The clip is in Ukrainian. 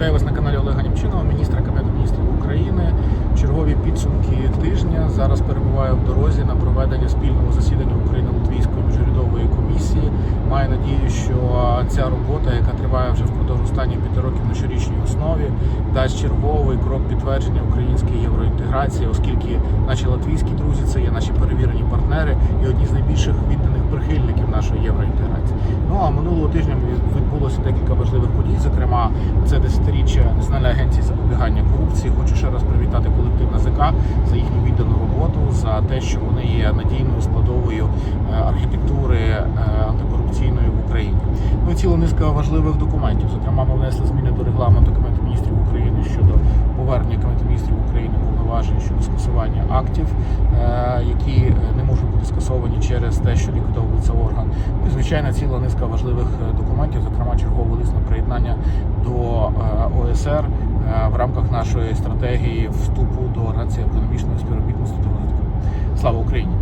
Вітаю вас на каналі Олега Німчинова, міністра Кабінету міністрів України. Чергові підсумки тижня. Зараз перебуваю в дорозі на проведення спільного засідання Україно-Латвійської міжурядової комісії. Маю надію, що ця робота, яка триває вже впродовж останніх п'яти років на щорічній основі, дасть черговий крок підтвердження української євроінтеграції, оскільки наші латвійські друзі це є наші перевірені партнери і одні з найбільших відданих прихильників нашої євроінтеграції. Ну а минулого тижня відбулося декілька важливих подій. Зокрема, це десятиріччя Національної агенції запобігання корупції. Хочу ще раз привітати колектив НАЗК за їхню віддану роботу, за те, що вони є надійною складовою е, архітектури е, антикорупційної в Україні. Ну і ціла низка важливих документів. Зокрема, ми внесли зміни до регламенту Кабінету міністрів України щодо повернення Кабінету міністрів України повноважень щодо скасування актів, через те, що ліквідовується орган. Ну і звичайно, ціла низка важливих е, документів, зокрема черговий лист на приєднання до е, ОСР е, в рамках нашої стратегії вступу до Організації економічного співробітництва та розвитку. Слава Україні!